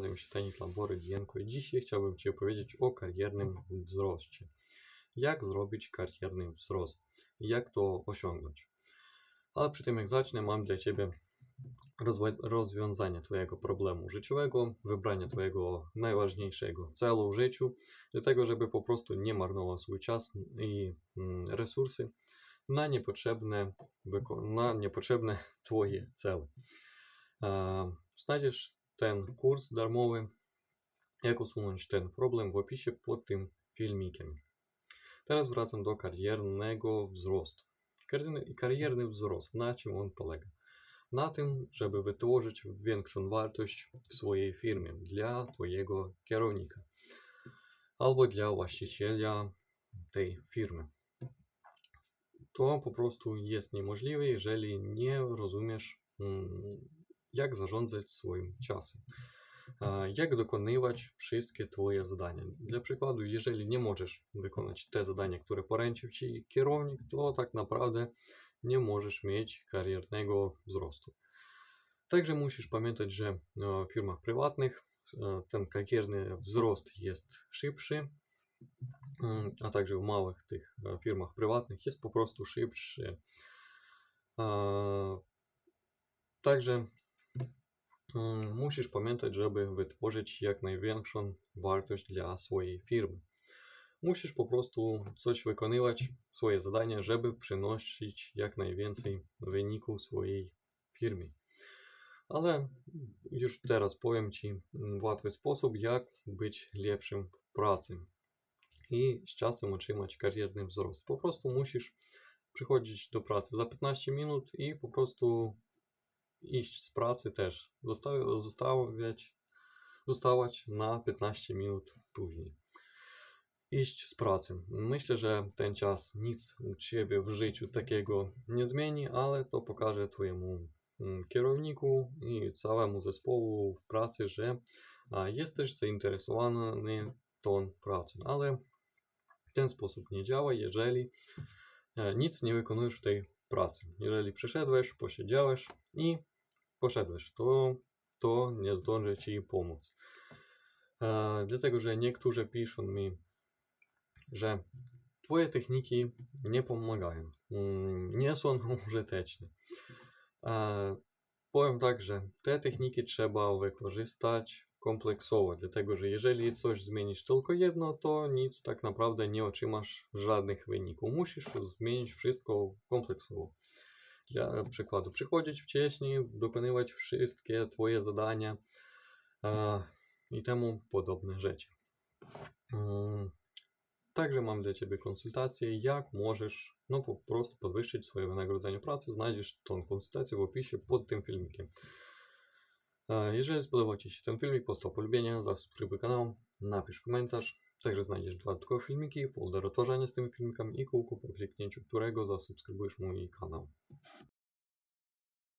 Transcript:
nazywam się Stanisław Borygienko i dzisiaj chciałbym Ci opowiedzieć o kariernym wzroście. Jak zrobić karierny wzrost jak to osiągnąć. Ale przy tym jak zacznę, mam dla Ciebie rozwiązanie Twojego problemu życiowego, wybranie Twojego najważniejszego celu w życiu, do tego, żeby po prostu nie marnować swój czas i mm, resursy na niepotrzebne, na niepotrzebne Twoje cele. Znajdziesz ten kurs darmowy, jak usunąć ten problem w opisie pod tym filmikiem. Teraz wracam do kariernego wzrostu. Karierny, wzrost, na czym on polega? Na tym, żeby wytworzyć większą wartość w swojej firmie dla Twojego kierownika albo dla właściciela tej firmy. To po prostu jest niemożliwe, jeżeli nie rozumiesz, mm, jak zarządzać swoim czasem. Jak dokonywać wszystkie Twoje zadania. Dla przykładu, jeżeli nie możesz wykonać te zadania, które poręczył Ci kierownik, to tak naprawdę nie możesz mieć kariernego wzrostu. Także musisz pamiętać, że e, w firmach prywatnych e, ten karierny wzrost jest szybszy, mm, a także w małych tych e, firmach prywatnych jest po prostu szybszy. Także musisz pamiętać, żeby wytworzyć jak największą wartość dla swojej firmy. Musisz po prostu coś wykonywać, swoje zadania, żeby przynosić jak najwięcej wyników swojej firmie. Ale już teraz powiem Ci w łatwy sposób, jak być lepszym w pracy i z czasem otrzymać karierny wzrost. Po prostu musisz przychodzić do pracy za 15 minut i po prostu iść z pracy też. Zostawiać, zostawiać, zostawać na 15 minut później. Iść z pracy. Myślę, że ten czas nic u Ciebie w życiu takiego nie zmieni, ale to pokaże Twojemu mm, kierowniku i całemu zespołu w pracy, że jesteś zainteresowany tą pracą, ale w ten sposób nie działa, jeżeli e, nic nie wykonujesz w tej pracy. Jeżeli przyszedłeś, posiedziałeś i poszedłeś, to, to nie zdąży Ci pomóc. E, dlatego, że niektórzy piszą mi, że Twoje techniki nie pomagają, mm, nie są użyteczne. E, powiem tak, że te techniki trzeba wykorzystać kompleksowo, dlatego że jeżeli coś zmienisz tylko jedno, to nic tak naprawdę nie otrzymasz żadnych wyników. Musisz zmienić wszystko kompleksowo. Przykładu, przychodzić wcześniej, dokonywać wszystkie Twoje zadania i temu podobne rzeczy. Mm, Także mam dla Ciebie konsultację, jak możesz no po prostu podwyższyć swoje wynagrodzenie pracy. Znajdziesz tą konsultację w opisie pod tym filmikiem. E, Jeżeli spodobał Ci się ten filmik, postaw polubienie, zasubskrybuj kanał, napisz komentarz. Także znajdziesz dodatkowe filmiki, folder otworzenia z tym filmikiem i kółko po kliknięciu którego zasubskrybujesz mój kanał.